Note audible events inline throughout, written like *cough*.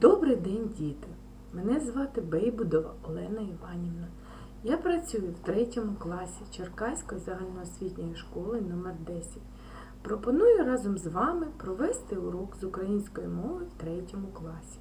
Добрий день, діти! Мене звати Бейбудова Олена Іванівна. Я працюю в третьому класі Черкаської загальноосвітньої школи номер 10 Пропоную разом з вами провести урок з української мови в третьому класі.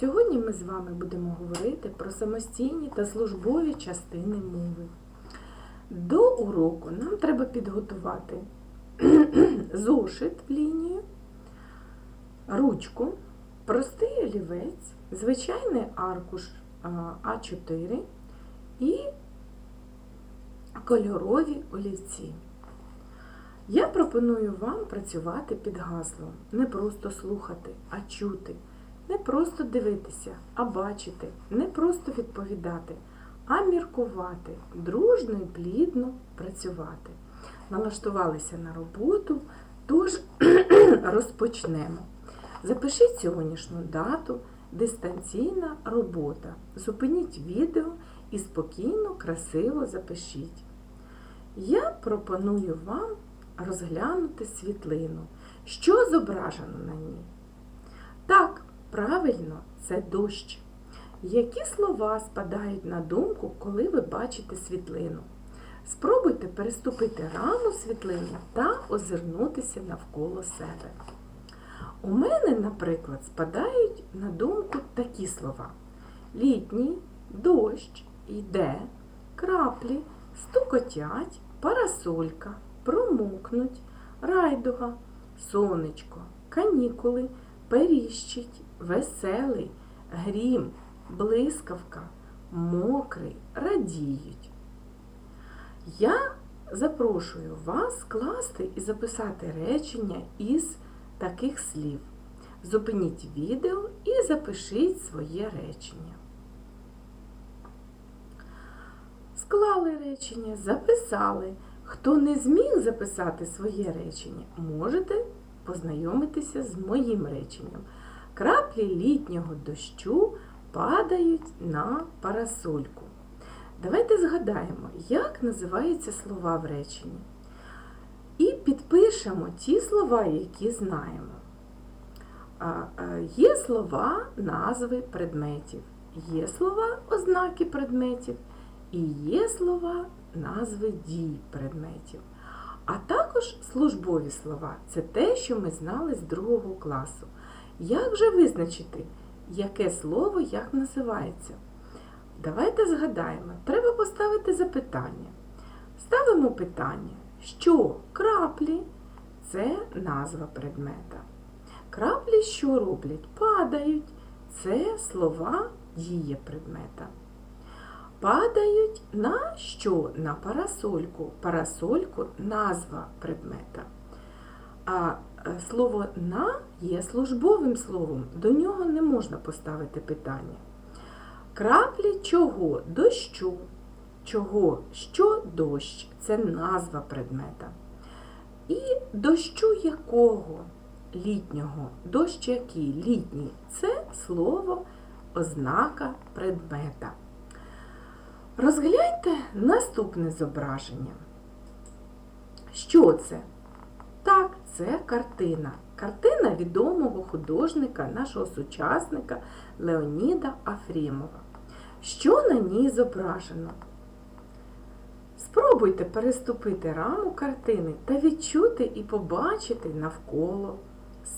Сьогодні ми з вами будемо говорити про самостійні та службові частини мови. До уроку нам треба підготувати *clears throat* зошит в лінію, ручку, простий олівець, звичайний аркуш а, А4 і кольорові олівці. Я пропоную вам працювати під гаслом, не просто слухати, а чути, не просто дивитися, а бачити, не просто відповідати, а міркувати, дружно і плідно працювати. Налаштувалися на роботу, тож *clears throat* розпочнемо. Запишіть сьогоднішню дату, дистанційна робота. Зупиніть відео і спокійно, красиво запишіть. Я пропоную вам розглянути світлину. Що зображено на ній? Так, правильно, це дощ. Які слова спадають на думку, коли ви бачите світлину? Спробуйте переступити раму світлини та озирнутися навколо себе. У мене, наприклад, спадають на думку такі слова: літній, дощ, йде, краплі, стукотять, парасолька, промокнуть, райдуга, сонечко, канікули, періщить, веселий, грім, блискавка, мокрий, радіють. Я запрошую вас скласти і записати речення із таких слів. Зупиніть відео і запишіть своє речення. Склали речення, записали. Хто не зміг записати своє речення, можете познайомитися з моїм реченням. Краплі літнього дощу падають на парасольку. Давайте згадаємо, як називаються слова в реченні. І підпишемо ті слова, які знаємо. Є слова назви предметів, є слова ознаки предметів і є слова назви дій предметів. А також службові слова це те, що ми знали з другого класу. Як же визначити, яке слово як називається? Давайте згадаємо, треба поставити запитання. Ставимо питання, що краплі це назва предмета. Краплі що роблять? Падають. Це слова дія предмета. Падають на що? На парасольку. Парасольку назва предмета. А слово на є службовим словом, до нього не можна поставити питання. Краплі чого? Дощу. Чого? Що дощ? Це назва предмета. І дощу якого? Літнього. Дощ який? Літній. Це слово ознака предмета. Розгляньте наступне зображення. Що це? Так, це картина. Картина відомого художника, нашого сучасника Леоніда Афрімова. Що на ній зображено? Спробуйте переступити раму картини та відчути і побачити навколо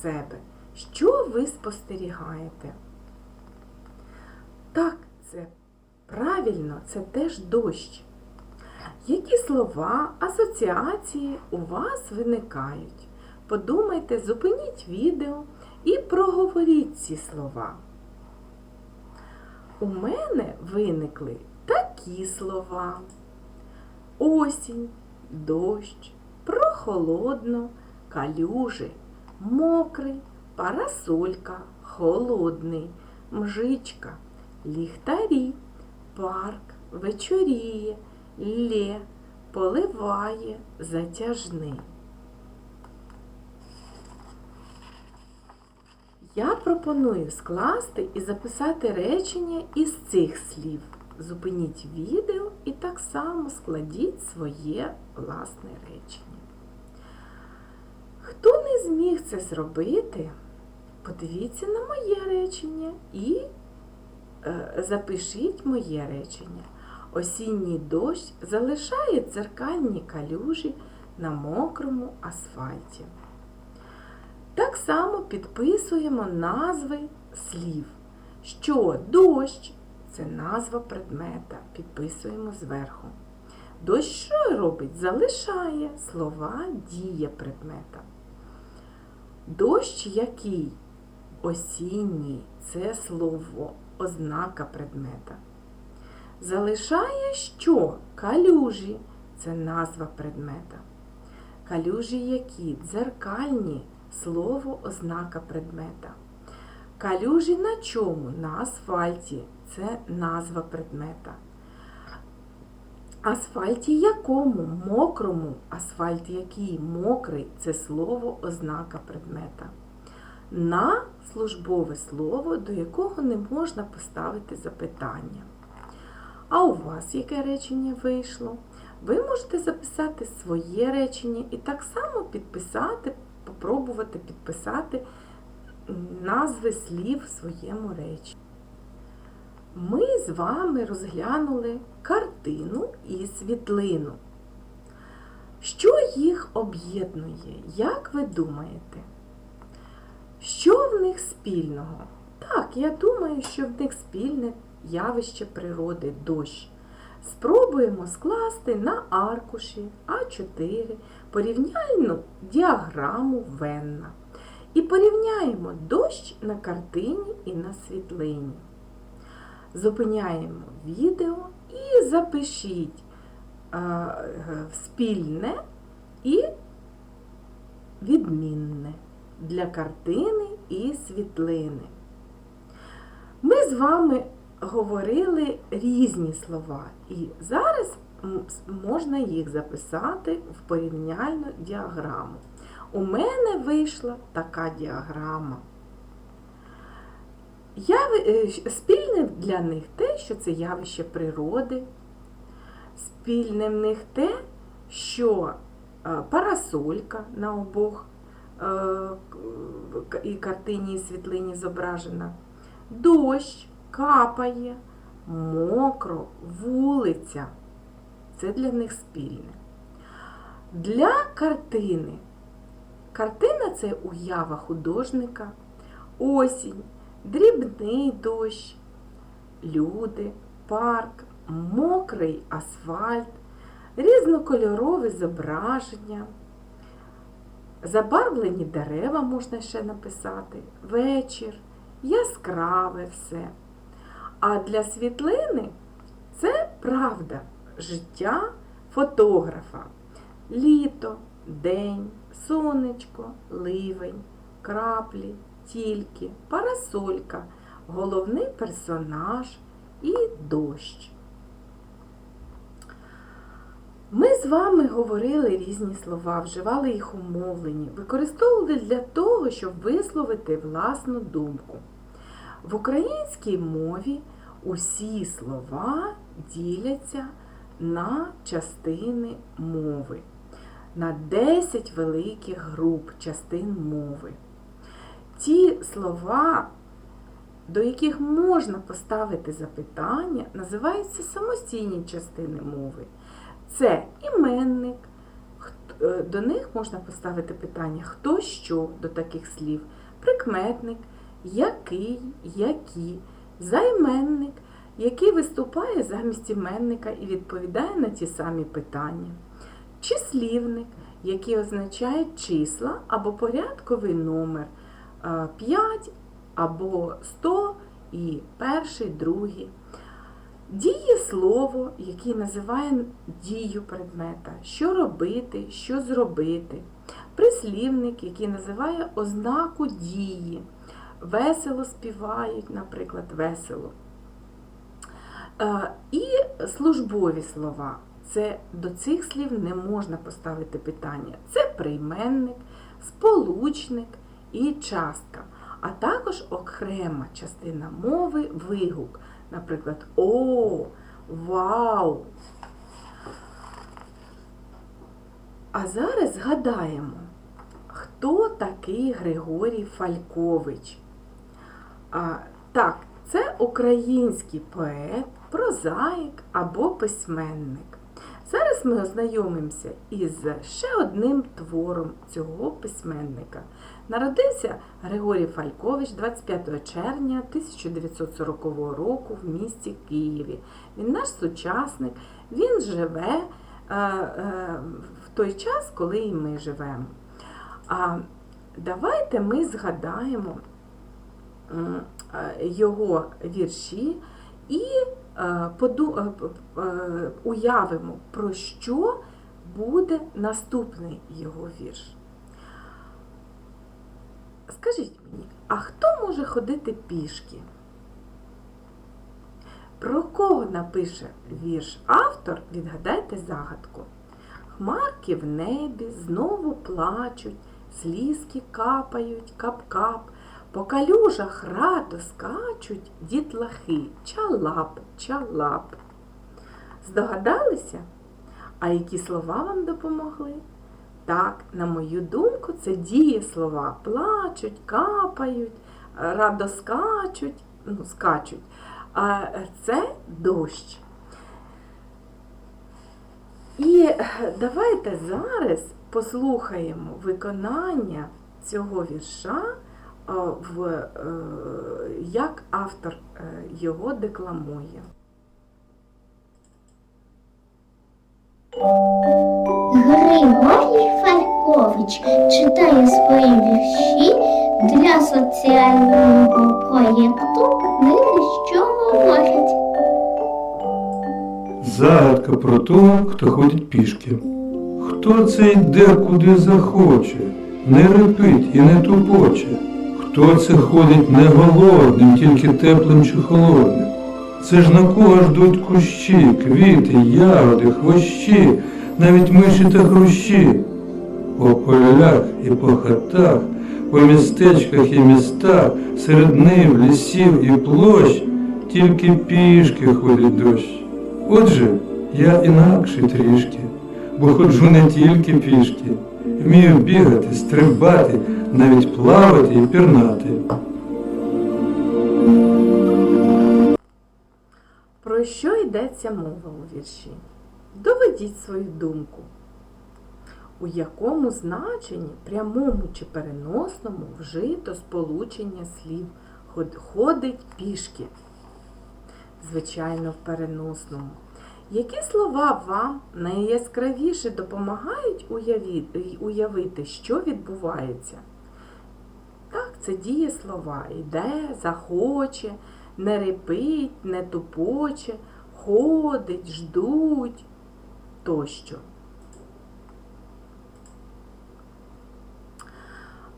себе, що ви спостерігаєте. Так, це правильно, це теж дощ. Які слова, асоціації у вас виникають? Подумайте, зупиніть відео і проговоріть ці слова. У мене виникли такі слова. Осінь, дощ, прохолодно, калюжи, мокрий, парасолька, холодний, мжичка, ліхтарі, парк, вечоріє, лє, поливає, затяжний. Я пропоную скласти і записати речення із цих слів. Зупиніть відео і так само складіть своє власне речення. Хто не зміг це зробити, подивіться на моє речення і е, запишіть моє речення. Осінній дощ залишає дзеркальні калюжі на мокрому асфальті. Так само підписуємо назви слів. Що дощ це назва предмета. Підписуємо зверху. Дощ що робить? Залишає слова дія предмета. Дощ який? Осінній це слово, ознака предмета. Залишає що? Калюжі це назва предмета. Калюжі які? Дзеркальні слово, ознака предмета. Калюжі на чому? На асфальті це назва предмета. Асфальті якому? Мокрому. Асфальт який? Мокрий це слово, ознака предмета. На службове слово, до якого не можна поставити запитання. А у вас яке речення вийшло? Ви можете записати своє речення і так само підписати, попробувати підписати назви слів в своєму реченні. Ми з вами розглянули картину і світлину. Що їх об'єднує, як ви думаєте? Що в них спільного? Так, я думаю, що в них спільне явище природи дощ. Спробуємо скласти на аркуші А4 порівняльну діаграму Венна. І порівняємо дощ на картині і на світлині. Зупиняємо відео і запишіть е, спільне і відмінне для картини і світлини. Ми з вами говорили різні слова, і зараз можна їх записати в порівняльну діаграму. У мене вийшла така діаграма. Яви... Спільне для них те, що це явище природи. Спільне в них те, що парасолька на обох і картині, і світлині зображена, дощ капає, мокро, вулиця. Це для них спільне. Для картини. Картина це уява художника, осінь, дрібний дощ, люди, парк, мокрий асфальт, різнокольорове зображення, забарвлені дерева можна ще написати, вечір, яскраве все. А для світлини це правда, життя фотографа, літо, день, сонечко, ливень, краплі, тільки, парасолька, головний персонаж і дощ. Ми з вами говорили різні слова, вживали їх у мовленні, використовували для того, щоб висловити власну думку. В українській мові усі слова діляться на частини мови, на 10 великих груп частин мови. Ті слова, до яких можна поставити запитання, називаються самостійні частини мови. Це іменник, до них можна поставити питання хто що до таких слів, прикметник, який, які, займенник, який виступає замість іменника і відповідає на ті самі питання, числівник, який означає числа або порядковий номер 5 або 100 і перший, другий. Дієслово, яке називає дію предмета, що робити, що зробити. Прислівник, який називає ознаку дії. Весело співають, наприклад, весело. І службові слова. Це До цих слів не можна поставити питання. Це прийменник, сполучник і частка, а також окрема частина мови вигук. Наприклад, О, Вау! А зараз згадаємо, хто такий Григорій Фалькович? А, так, це український поет, прозаїк або письменник. Зараз ми ознайомимося із ще одним твором цього письменника. Народився Григорій Фалькович 25 червня 1940 року в місті Києві. Він наш сучасник, він живе е, е, в той час, коли і ми живемо. А давайте ми згадаємо е, його вірші і уявимо, про що буде наступний його вірш. Скажіть мені, а хто може ходити пішки? Про кого напише вірш автор, відгадайте загадку. Хмарки в небі знову плачуть, слізки капають, кап-кап, по калюжах радо скачуть дітлахи, чалап, чалап. Здогадалися? А які слова вам допомогли? Так, на мою думку, це дієслова. Плачуть, капають, радо скачуть, ну, скачуть. А це дощ. І давайте зараз послухаємо виконання цього вірша, в, е, як автор е, його декламує. Григорій Фалькович читає свої вірші для соціального проєкту Книги, що говорять. Загадка про того, хто ходить пішки. Хто це йде, куди захоче, не репить і не тупоче. Хто це ходить не голодним, тільки теплим чи холодним. Це ж на кого ждуть кущі, квіти, ягоди, хвощі, навіть миші та хрущі. По полях і по хатах, по містечках і містах, серед нив, лісів і площ, тільки пішки ходить дощ. Отже, я інакший трішки, бо ходжу не тільки пішки, вмію бігати, стрибати, навіть плавати і пірнати. Про що йдеться мова у вірші? Доведіть свою думку. У якому значенні, прямому чи переносному, вжито сполучення слів ходить пішки? Звичайно, в переносному. Які слова вам найяскравіше допомагають уявити, що відбувається? Це дієслова. Йде, захоче, не репить, не тупоче, ходить, ждуть тощо.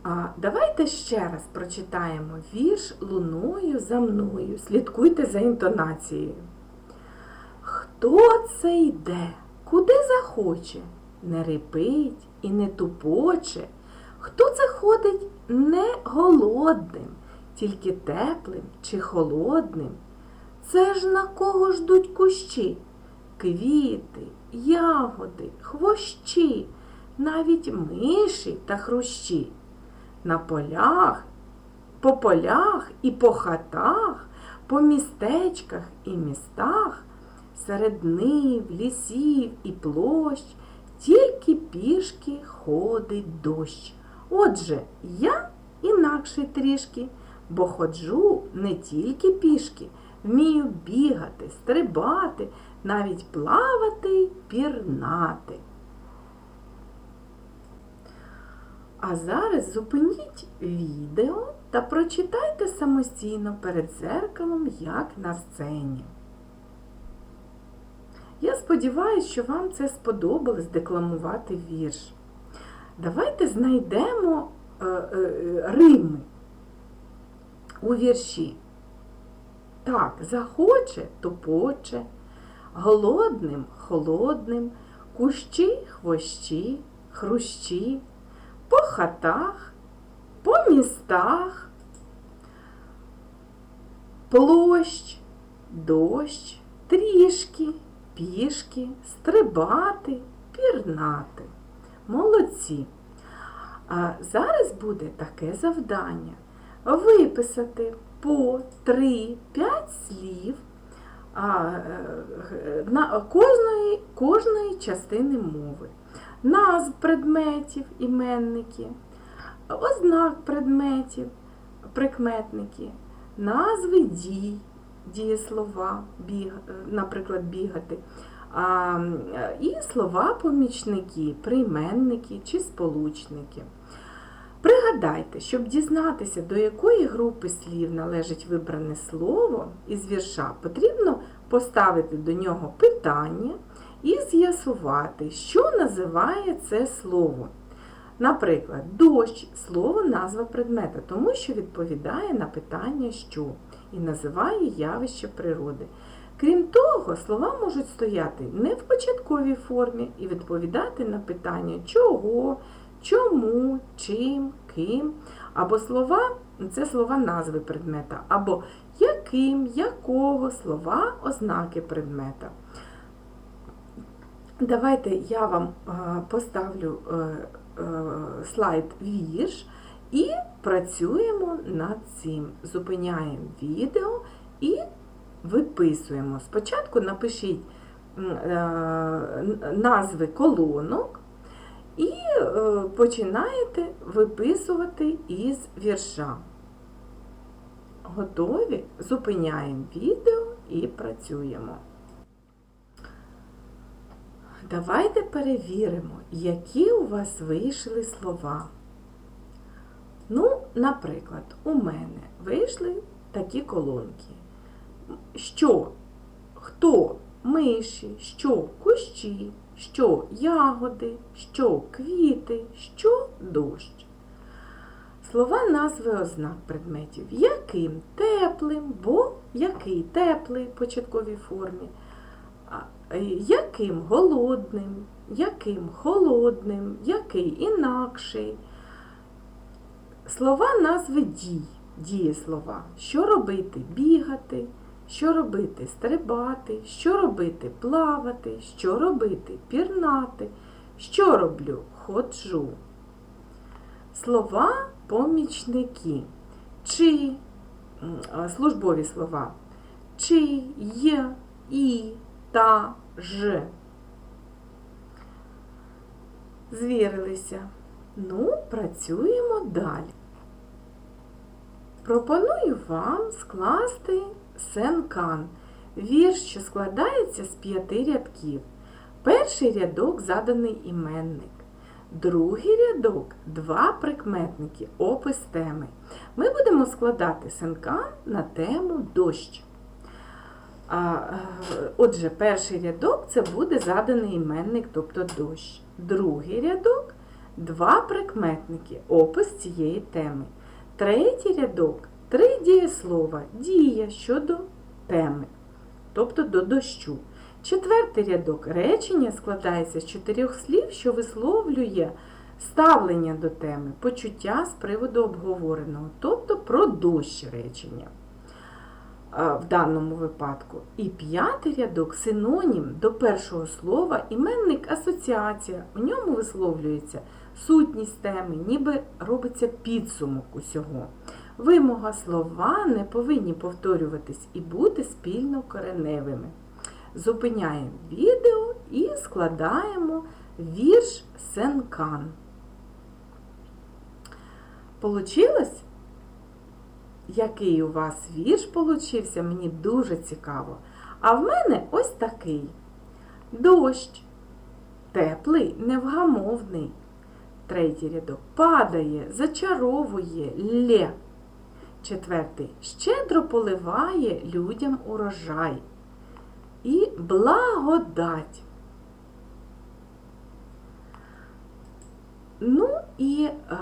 А давайте ще раз прочитаємо вірш луною за мною. Слідкуйте за інтонацією. Хто це йде, куди захоче, не репить і не тупоче, хто це ходить не голодним, тільки теплим чи холодним. Це ж на кого ждуть кущі, квіти, ягоди, хвощі, навіть миші та хрущі. На полях, по полях і по хатах, по містечках і містах, серед нив, лісів і площ, тільки пішки ходить дощ. Отже, я інакший трішки, бо ходжу не тільки пішки, вмію бігати, стрибати, навіть плавати, пірнати. А зараз зупиніть відео та прочитайте самостійно перед зеркалом, як на сцені. Я сподіваюся, що вам це сподобалось декламувати вірш. Давайте знайдемо е, е, рими у вірші. Так, захоче, тупоче, голодним, холодним, кущі, хвощі, хрущі, по хатах, по містах, площ, дощ, трішки, пішки, стрибати, пірнати. Молодці. А зараз буде таке завдання виписати по 3-5 слів е, на кожної, кожної частини мови. Назв предметів, іменники, ознак предметів, прикметники, назви дій, дієслова, біг, е, наприклад, бігати, і слова-помічники, прийменники чи сполучники. Пригадайте, щоб дізнатися, до якої групи слів належить вибране слово із вірша, потрібно поставити до нього питання і з'ясувати, що називає це слово. Наприклад, дощ слово назва предмета, тому що відповідає на питання що і називає явище природи. Крім того, слова можуть стояти не в початковій формі і відповідати на питання чого, чому, чим, ким, або слова це слова назви предмета, або яким, якого слова ознаки предмета. Давайте я вам е, поставлю е, е, слайд вірш і працюємо над цим. Зупиняємо відео і виписуємо. Спочатку напишіть е, назви колонок і е, починаєте виписувати із вірша. Готові? Зупиняємо відео і працюємо. Давайте перевіримо, які у вас вийшли слова. Ну, наприклад, у мене вийшли такі колонки. Що? Хто? Миші, що? Кущі, що? Ягоди, що? Квіти, що? Дощ. Слова назви ознак предметів. Яким? Теплим, бо який? Теплий в початковій формі. Е, Яким? Голодним, яким? Холодним, який? Інакший. Слова назви дій, дієслова. Що робити? Бігати, що робити? Стрибати, що робити? Плавати, що робити? Пірнати, що роблю? Ходжу. Слова помічники. Чи службові слова. Чи, є, і, та, ж. Звірилися. Ну, працюємо далі. Пропоную вам скласти сенкан. Вірш, що складається з п'яти рядків. Перший рядок заданий іменник. Другий рядок два прикметники, опис теми. Ми будемо складати сенкан на тему дощ. А, е, Отже, перший рядок це буде заданий іменник, тобто дощ. Другий рядок два прикметники, опис цієї теми. Третій рядок три дієслова, дія щодо теми, тобто до дощу. Четвертий рядок речення складається з чотирьох слів, що висловлює ставлення до теми, почуття з приводу обговореного, тобто про дощ речення в даному випадку. І п'ятий рядок синонім до першого слова, іменник асоціація. У ньому висловлюється сутність теми, ніби робиться підсумок усього. Вимога слова не повинні повторюватись і бути спільно кореневими. Зупиняємо відео і складаємо вірш Сенкан. Получилось? Який у вас вірш получився, мені дуже цікаво. А в мене ось такий. Дощ. Теплий, невгамовний. Третій рядок падає, зачаровує, лє. Четвертий щедро поливає людям урожай. І благодать. Ну і е,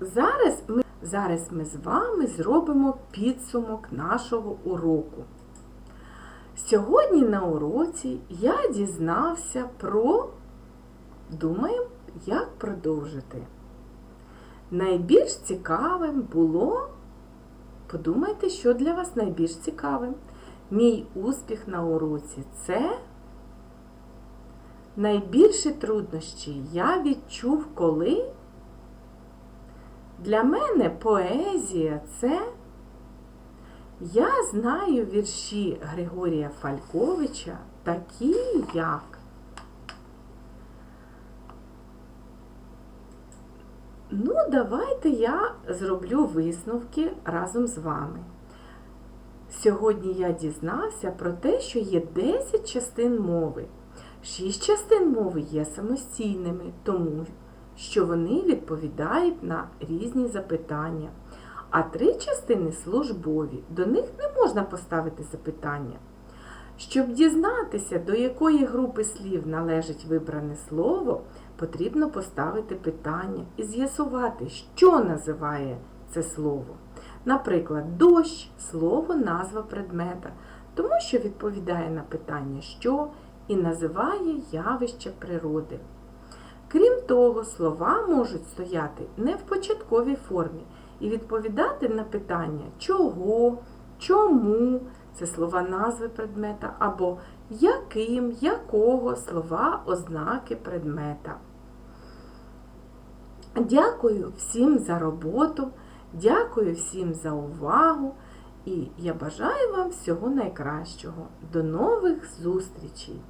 зараз ми, зараз ми з вами зробимо підсумок нашого уроку. Сьогодні на уроці я дізнався про, думаємо, як продовжити. Найбільш цікавим було, подумайте, що для вас найбільш цікавим. Мій успіх на уроці це Найбільші труднощі я відчув коли. Для мене поезія це я знаю вірші Григорія Фальковича такі як Ну, давайте я зроблю висновки разом з вами. Сьогодні я дізнався про те, що є 10 частин мови. Шість частин мови є самостійними, тому що вони відповідають на різні запитання. А три частини службові, до них не можна поставити запитання. Щоб дізнатися, до якої групи слів належить вибране слово, потрібно поставити питання і з'ясувати, що називає це слово. Наприклад, дощ слово назва предмета, тому що відповідає на питання що і називає явище природи. Крім того, слова можуть стояти не в початковій формі і відповідати на питання чого, чому це слова назви предмета, або яким, якого слова ознаки предмета. Дякую всім за роботу, дякую всім за увагу і я бажаю вам всього найкращого. До нових зустрічей!